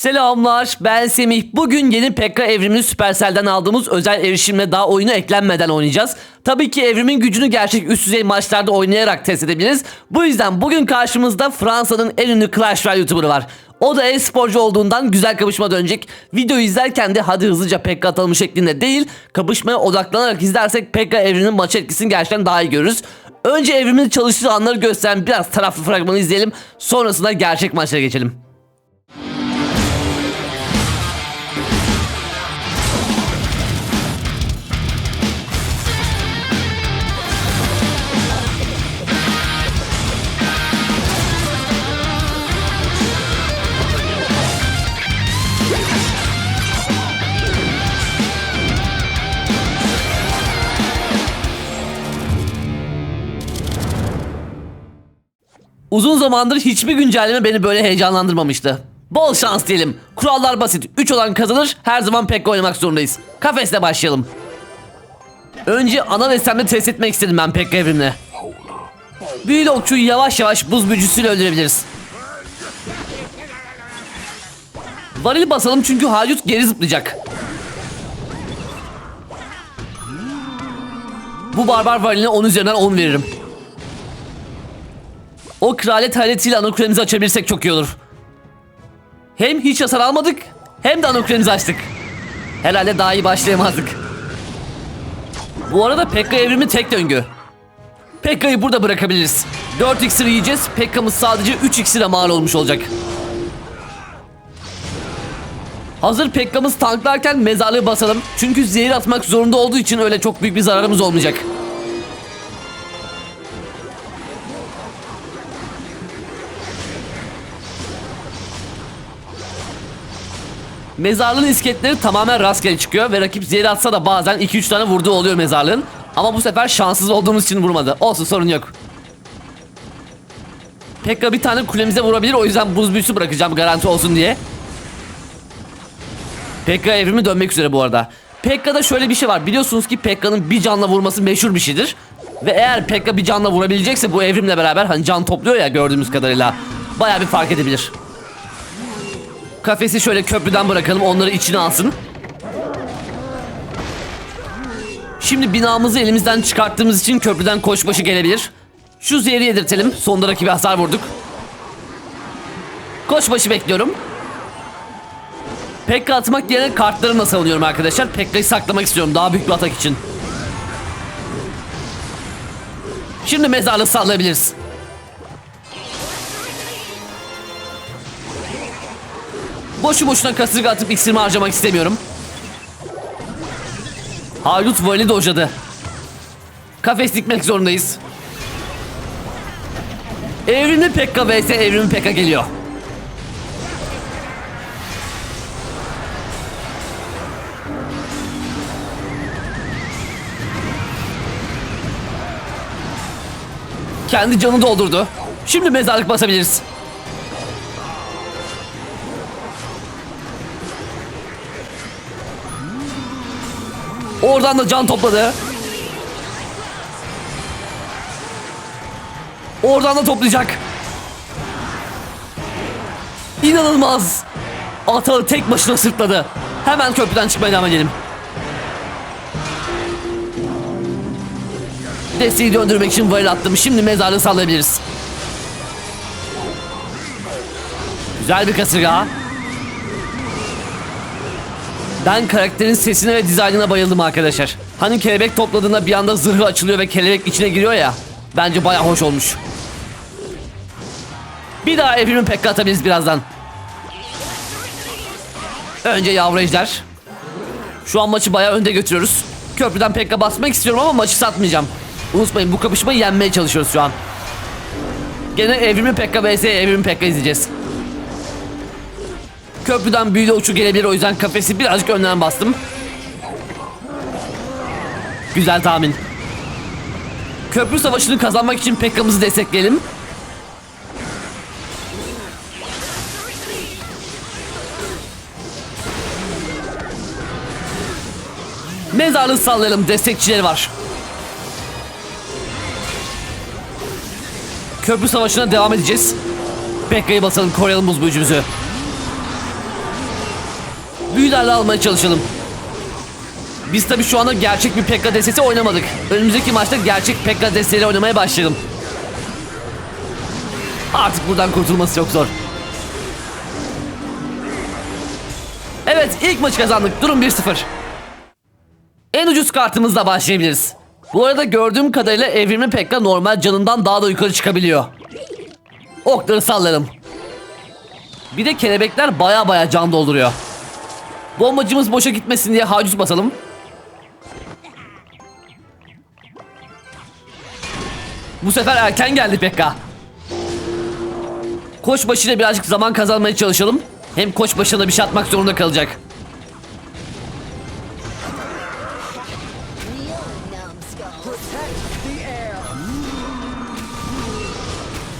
Selamlar ben Semih. Bugün yeni Pekka evrimini Supercell'den aldığımız özel erişimle daha oyuna eklenmeden oynayacağız. Tabii ki evrimin gücünü gerçek üst düzey maçlarda oynayarak test edebiliriz. Bu yüzden bugün karşımızda Fransa'nın en ünlü Clash Royale YouTuber'ı var. O da e-sporcu olduğundan güzel kapışma dönecek. Videoyu izlerken de hadi hızlıca Pekka atalım şeklinde değil, kapışmaya odaklanarak izlersek Pekka evriminin maç etkisini gerçekten daha iyi görürüz. Önce evrimin çalıştığı anları gösteren biraz taraflı fragmanı izleyelim. Sonrasında gerçek maçlara geçelim. Uzun zamandır hiçbir güncelleme beni böyle heyecanlandırmamıştı. Bol şans diyelim. Kurallar basit. 3 olan kazanır. Her zaman pek oynamak zorundayız. Kafesle başlayalım. Önce ana destemde test etmek istedim ben Pekka evrimle. Büyülü okçuyu yavaş yavaş buz büyücüsüyle öldürebiliriz. Varil basalım çünkü hacut geri zıplayacak. Bu barbar variline 10 üzerinden 10 veririm. O kraliyet haletiyle anakuremizi açabilirsek çok iyi olur. Hem hiç hasar almadık hem de anakuremizi açtık. Herhalde daha iyi başlayamazdık. Bu arada Pekka evrimi tek döngü. Pekka'yı burada bırakabiliriz. 4 iksir yiyeceğiz. Pekka'mız sadece 3 iksire mal olmuş olacak. Hazır Pekka'mız tanklarken mezarlığı basalım. Çünkü zehir atmak zorunda olduğu için öyle çok büyük bir zararımız olmayacak. Mezarlığın isketleri tamamen rastgele çıkıyor ve rakip zehir atsa da bazen 2-3 tane vurduğu oluyor mezarlığın. Ama bu sefer şanssız olduğumuz için vurmadı. Olsun sorun yok. Pekka bir tane kulemize vurabilir o yüzden buz büyüsü bırakacağım garanti olsun diye. Pekka evrimi dönmek üzere bu arada. Pekka'da şöyle bir şey var. Biliyorsunuz ki Pekka'nın bir canla vurması meşhur bir şeydir. Ve eğer Pekka bir canla vurabilecekse bu evrimle beraber hani can topluyor ya gördüğümüz kadarıyla. Baya bir fark edebilir. Kafesi şöyle köprüden bırakalım onları içine alsın. Şimdi binamızı elimizden çıkarttığımız için köprüden koşbaşı gelebilir. Şu zehri yedirtelim. Sonda rakibe hasar vurduk. Koçbaşı bekliyorum. Pekka atmak yerine kartlarımla savunuyorum arkadaşlar. Pekka'yı saklamak istiyorum daha büyük bir atak için. Şimdi mezarlığı sallayabiliriz. Boşu boşuna kasırga atıp iksirimi harcamak istemiyorum. Haydut vali dojadı. Kafes dikmek zorundayız. Evrimli Pekka vs Evrimli Pekka geliyor. Kendi canı doldurdu. Şimdi mezarlık basabiliriz. Oradan da can topladı. Oradan da toplayacak. İnanılmaz. Atağı tek başına sırtladı. Hemen köprüden çıkmaya devam edelim. Desteği döndürmek için varil attım. Şimdi mezarlığı sallayabiliriz. Güzel bir kasırga. Ben karakterin sesine ve dizaynına bayıldım arkadaşlar. Hani kelebek topladığında bir anda zırhı açılıyor ve kelebek içine giriyor ya. Bence baya hoş olmuş. Bir daha evrimi pekka atabiliriz birazdan. Önce yavru ejder. Şu an maçı baya önde götürüyoruz. Köprüden pekka basmak istiyorum ama maçı satmayacağım. Unutmayın bu kapışmayı yenmeye çalışıyoruz şu an. Gene evrimi pekka vs evrimi pekka izleyeceğiz. Köprüden büyülü uçu gelebilir o yüzden kafesi birazcık önden bastım. Güzel tahmin. Köprü savaşını kazanmak için Pekka'mızı destekleyelim. Mezarlığı sallayalım destekçileri var. Köprü savaşına devam edeceğiz. Pekka'yı basalım koruyalım buz büyücümüzü. Büyülerle almaya çalışalım. Biz tabii şu anda gerçek bir Pekka destesi oynamadık. Önümüzdeki maçta gerçek Pekka desteleri oynamaya başlayalım. Artık buradan kurtulması çok zor. Evet ilk maçı kazandık. Durum 1-0. En ucuz kartımızla başlayabiliriz. Bu arada gördüğüm kadarıyla evrimli Pekka normal canından daha da yukarı çıkabiliyor. Okları sallarım. Bir de kelebekler baya baya can dolduruyor. Bombacımız boşa gitmesin diye haciz basalım. Bu sefer erken geldi Pekka. Koç birazcık zaman kazanmaya çalışalım. Hem koç başına bir şey atmak zorunda kalacak.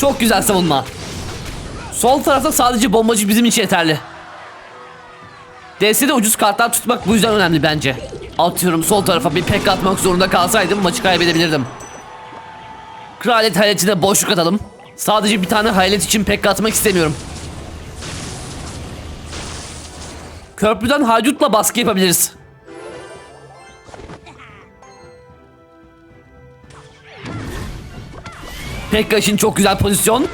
Çok güzel savunma. Sol tarafta sadece bombacı bizim için yeterli. DS'de ucuz kartlar tutmak bu yüzden önemli bence. Atıyorum sol tarafa bir pek atmak zorunda kalsaydım maçı kaybedebilirdim. Kraliyet hayaletine boşluk atalım. Sadece bir tane hayalet için pek atmak istemiyorum. Köprüden haydutla baskı yapabiliriz. Pekka için çok güzel pozisyon.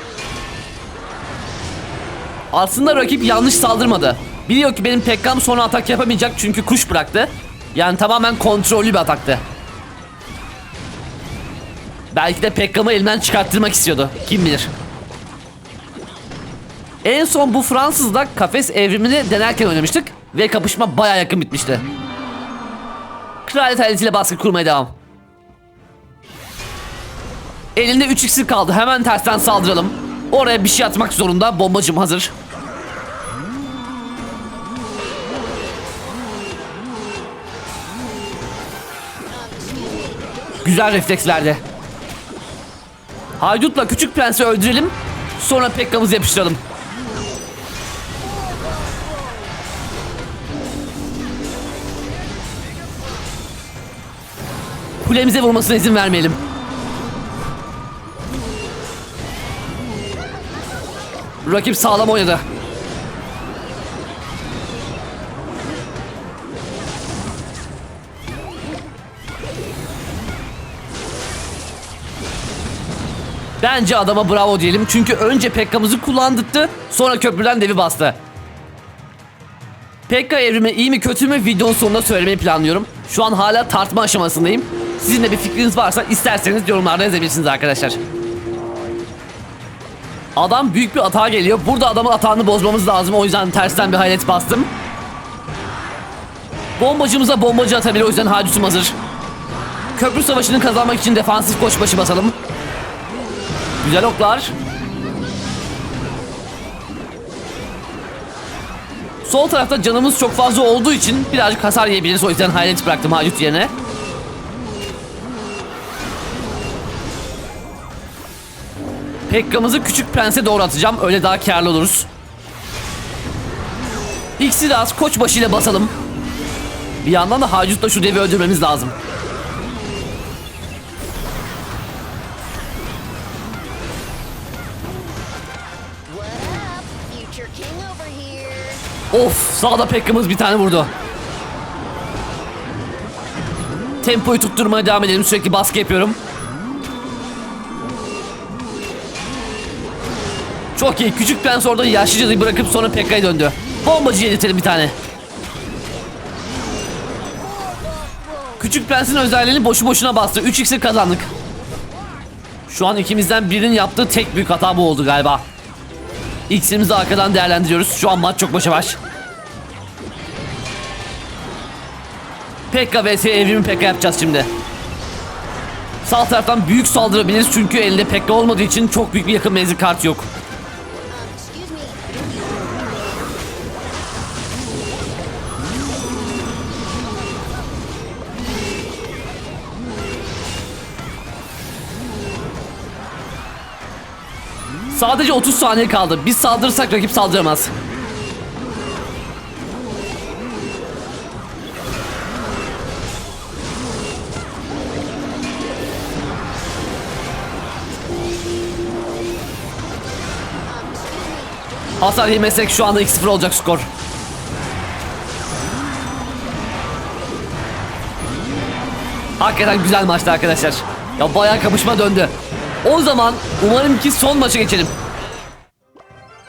Aslında rakip yanlış saldırmadı. Biliyor ki benim Pekka'm sonra atak yapamayacak çünkü kuş bıraktı. Yani tamamen kontrollü bir ataktı. Belki de Pekka'mı elimden çıkarttırmak istiyordu. Kim bilir. En son bu Fransız'da kafes evrimini denerken oynamıştık. Ve kapışma baya yakın bitmişti. Kraliyet ailesiyle baskı kurmaya devam. Elinde 3 iksir kaldı. Hemen tersten saldıralım. Oraya bir şey atmak zorunda. Bombacım hazır. Güzel reflekslerde. Haydutla küçük prensi öldürelim. Sonra Pekka'mızı yapıştıralım. Kulemize vurmasına izin vermeyelim. Rakip sağlam oynadı. Bence adama bravo diyelim çünkü önce Pekka'mızı kullandırdı sonra köprüden devi bastı. Pekka evrimi iyi mi kötü mü videonun sonunda söylemeyi planlıyorum. Şu an hala tartma aşamasındayım. Sizin de bir fikriniz varsa isterseniz yorumlarda yazabilirsiniz arkadaşlar. Adam büyük bir atağa geliyor. Burada adamın atağını bozmamız lazım. O yüzden tersten bir hayret bastım. Bombacımıza bombacı atabilir. O yüzden hadüsüm hazır. Köprü savaşını kazanmak için defansif koçbaşı basalım. Güzel oklar. Sol tarafta canımız çok fazla olduğu için birazcık hasar yiyebiliriz. O yüzden hayret bıraktım Hacut yerine. Pekka'mızı küçük prense doğru atacağım. Öyle daha karlı oluruz. İkisi de az koç başıyla basalım. Bir yandan da Hacut'la şu devi öldürmemiz lazım. Of sağda Pekka'mız bir tane vurdu. Tempoyu tutturmaya devam edelim. Sürekli baskı yapıyorum. Çok iyi. Küçük prens orada yaşlı cadıyı bırakıp sonra Pekka'ya döndü. Bombacı yedirtelim bir tane. Küçük prensin özelliğini boşu boşuna bastı. 3 iksir kazandık. Şu an ikimizden birinin yaptığı tek büyük hata bu oldu galiba. İksirimizi arkadan değerlendiriyoruz. Şu an maç çok başa baş. Pekka vs evrimi Pekka yapacağız şimdi. Sağ taraftan büyük saldırabiliriz çünkü elinde Pekka olmadığı için çok büyük bir yakın menzil kartı yok. Sadece 30 saniye kaldı. Biz saldırırsak rakip saldıramaz. Hasar yemesek şu anda 2-0 olacak skor. Hakikaten güzel maçtı arkadaşlar. Ya bayağı kapışma döndü. O zaman umarım ki son maça geçelim.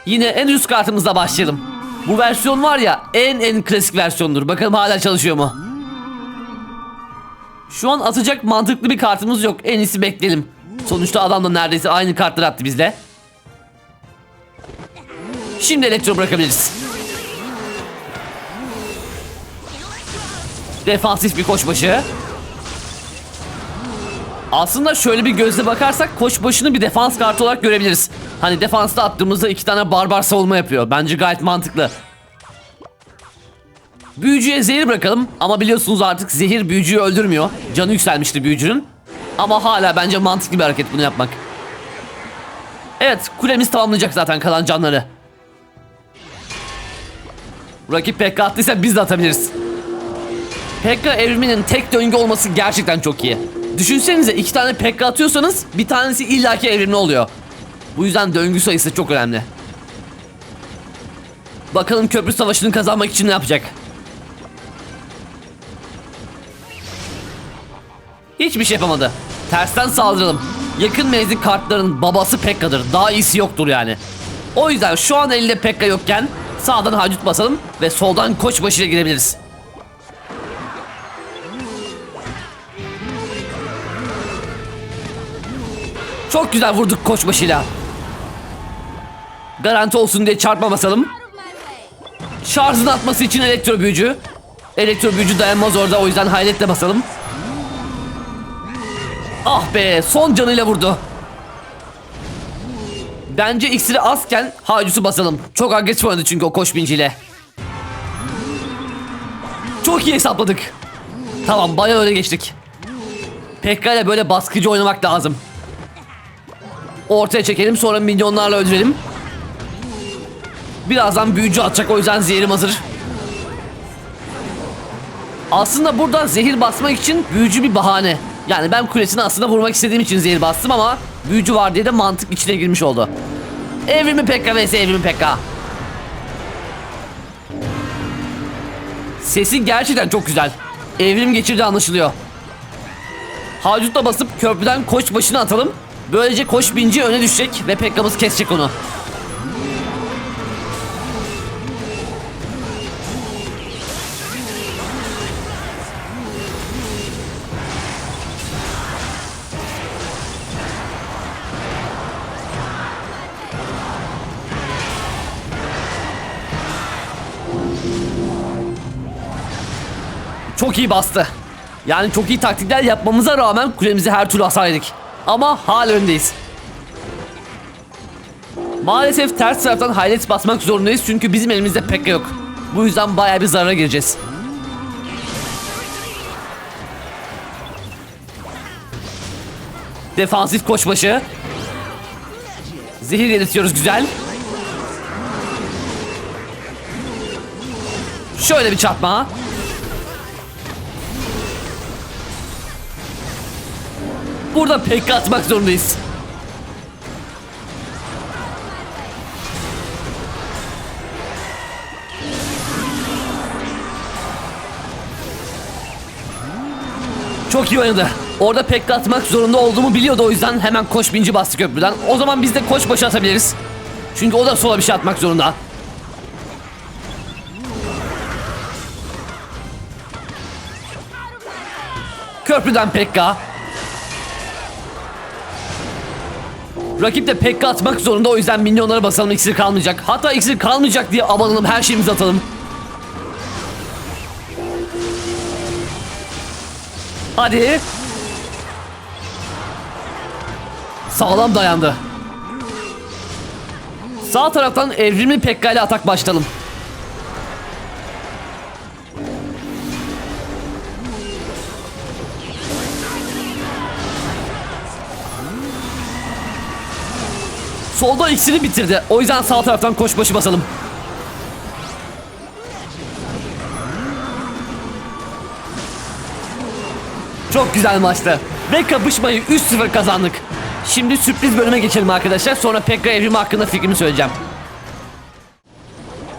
Yine en üst kartımızla başlayalım. Bu versiyon var ya en en klasik versiyondur. Bakalım hala çalışıyor mu? Şu an atacak mantıklı bir kartımız yok. En iyisi bekleyelim. Sonuçta adam da neredeyse aynı kartları attı bizle. Şimdi elektro bırakabiliriz. Defansif bir koçbaşı. Aslında şöyle bir gözle bakarsak koçbaşını bir defans kartı olarak görebiliriz. Hani defansta attığımızda iki tane barbar savunma yapıyor. Bence gayet mantıklı. Büyücüye zehir bırakalım ama biliyorsunuz artık zehir büyücüyü öldürmüyor. Canı yükselmişti büyücünün. Ama hala bence mantıklı bir hareket bunu yapmak. Evet kulemiz tamamlayacak zaten kalan canları. Rakip Pekka attıysa biz de atabiliriz. Pekka evriminin tek döngü olması gerçekten çok iyi. Düşünsenize iki tane Pekka atıyorsanız bir tanesi illaki evrimli oluyor. Bu yüzden döngü sayısı çok önemli. Bakalım köprü savaşını kazanmak için ne yapacak? Hiçbir şey yapamadı. Tersten saldıralım. Yakın menzil kartların babası Pekka'dır. Daha iyisi yoktur yani. O yüzden şu an elinde Pekka yokken sağdan hacut basalım ve soldan koçbaşı ile girebiliriz. Çok güzel vurduk koçbaşıyla. Garanti olsun diye çarpma basalım. Şarjını atması için elektro büyücü. Elektro büyücü dayanmaz orada o yüzden hayretle basalım. Ah be son canıyla vurdu. Bence iksiri azken hacusu basalım. Çok agresif oynadı çünkü o koş binciyle. Çok iyi hesapladık. Tamam bayağı öne geçtik. Pekka ile böyle baskıcı oynamak lazım. Ortaya çekelim sonra milyonlarla öldürelim. Birazdan büyücü atacak o yüzden zehirim hazır. Aslında burada zehir basmak için büyücü bir bahane. Yani ben kulesini aslında vurmak istediğim için zehir bastım ama büyücü var diye de mantık içine girmiş oldu. Evrimi Pekka vs evrimi Pekka. Sesi gerçekten çok güzel. Evrim geçirdi anlaşılıyor. Hacut'la basıp köprüden koç başına atalım. Böylece koç binci öne düşecek ve Pekka'mız kesecek onu. Çok iyi bastı. Yani çok iyi taktikler yapmamıza rağmen kulemizi her türlü hasar yedik. Ama hala öndeyiz. Maalesef ters taraftan hayret basmak zorundayız çünkü bizim elimizde Pekka yok. Bu yüzden baya bir zarara gireceğiz. Defansif koçbaşı. Zehir eritiyoruz güzel. Şöyle bir çarpma. Burada pekka atmak zorundayız. Çok iyi oynadı. Orada pekka atmak zorunda olduğumu biliyordu o yüzden hemen koş binci bastı köprüden. O zaman biz de koş başı atabiliriz. Çünkü o da sola bir şey atmak zorunda. Köprüden Pekka. Rakip de Pekka atmak zorunda o yüzden milyonlara basalım iksir kalmayacak. Hatta iksir kalmayacak diye abanalım her şeyimizi atalım. Hadi. Sağlam dayandı. Sağ taraftan evrimli Pekka ile atak başlayalım. Solda iksiri bitirdi. O yüzden sağ taraftan koşbaşı basalım. Çok güzel maçtı. Ve kapışmayı 3-0 kazandık. Şimdi sürpriz bölüme geçelim arkadaşlar. Sonra Pekka evrimi hakkında fikrimi söyleyeceğim.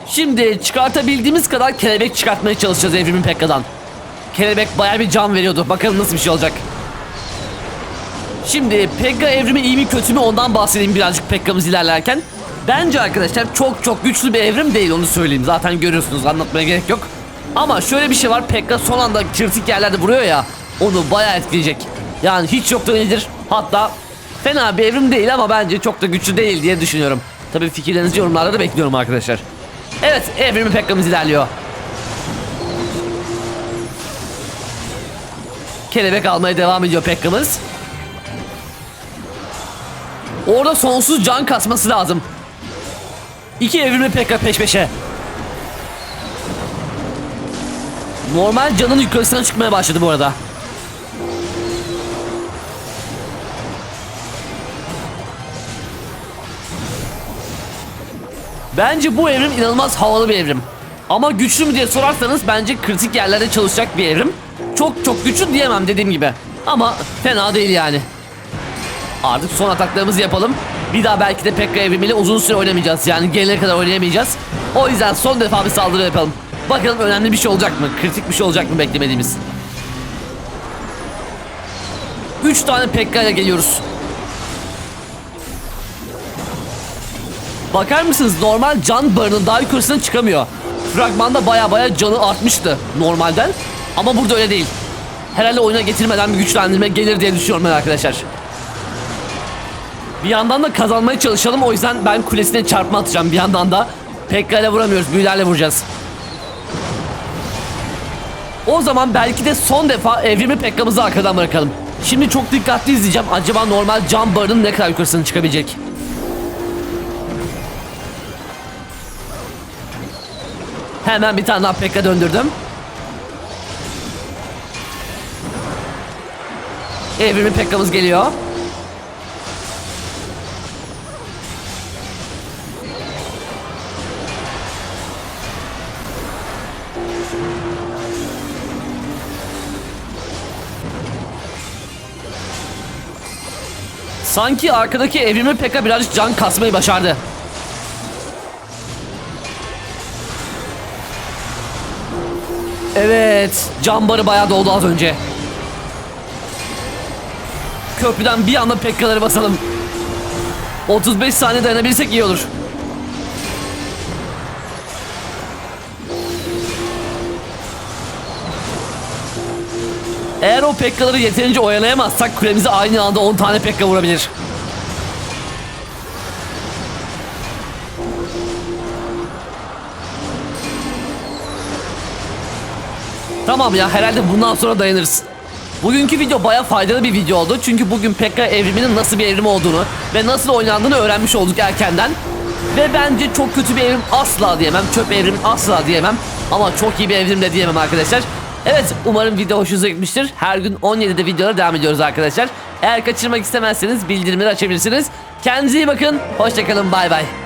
Şimdi çıkartabildiğimiz kadar kelebek çıkartmaya çalışacağız evrimin Pekka'dan. kelebek baya bir can veriyordu. Bakalım nasıl bir şey olacak. Şimdi Pekka evrimi iyi mi kötü mü ondan bahsedeyim birazcık Pekka'mız ilerlerken. Bence arkadaşlar çok çok güçlü bir evrim değil onu söyleyeyim. Zaten görüyorsunuz anlatmaya gerek yok. Ama şöyle bir şey var Pekka son anda kritik yerlerde vuruyor ya onu bayağı etkileyecek. Yani hiç yoktan iyidir. Hatta fena bir evrim değil ama bence çok da güçlü değil diye düşünüyorum. Tabii fikirlerinizi yorumlarda da bekliyorum arkadaşlar. Evet evrimi Pekka'mız ilerliyor. Kelebek almaya devam ediyor Pekka'mız. Orada sonsuz can kasması lazım. İki evrimi Pekka peş peşe. Normal canın yukarısına çıkmaya başladı bu arada. Bence bu evrim inanılmaz havalı bir evrim. Ama güçlü mü diye sorarsanız bence kritik yerlerde çalışacak bir evrim. Çok çok güçlü diyemem dediğim gibi. Ama fena değil yani. Artık son ataklarımızı yapalım. Bir daha belki de Pekka evrimiyle uzun süre oynamayacağız. Yani gelene kadar oynayamayacağız. O yüzden son defa bir saldırı yapalım. Bakalım önemli bir şey olacak mı? Kritik bir şey olacak mı beklemediğimiz? 3 tane Pekka ile geliyoruz. Bakar mısınız normal can barının daha yukarısına çıkamıyor. Fragmanda baya baya canı artmıştı normalden. Ama burada öyle değil. Herhalde oyuna getirmeden bir güçlendirme gelir diye düşünüyorum ben arkadaşlar. Bir yandan da kazanmaya çalışalım. O yüzden ben kulesine çarpma atacağım. Bir yandan da Pekka ile vuramıyoruz. Büyülerle vuracağız. O zaman belki de son defa evrimi Pekka'mızı arkadan bırakalım. Şimdi çok dikkatli izleyeceğim. Acaba normal can barının ne kadar yukarısına çıkabilecek? Hemen bir tane daha Pekka döndürdüm. Evrimi Pekka'mız geliyor. Sanki arkadaki evrimi Pekka birazcık can kasmayı başardı. Evet, can barı bayağı doldu az önce. Köprüden bir anda Pekka'ları basalım. 35 saniye dayanabilirsek iyi olur. Eğer o Pekka'ları yeterince oyalayamazsak kulemize aynı anda 10 tane Pekka vurabilir. Tamam ya herhalde bundan sonra dayanırız. Bugünkü video baya faydalı bir video oldu. Çünkü bugün Pekka evriminin nasıl bir evrim olduğunu ve nasıl oynandığını öğrenmiş olduk erkenden. Ve bence çok kötü bir evrim asla diyemem. Çöp evrim asla diyemem. Ama çok iyi bir evrim de diyemem arkadaşlar. Evet umarım video hoşunuza gitmiştir. Her gün 17'de videolara devam ediyoruz arkadaşlar. Eğer kaçırmak istemezseniz bildirimleri açabilirsiniz. Kendinize iyi bakın. Hoşçakalın bay bay.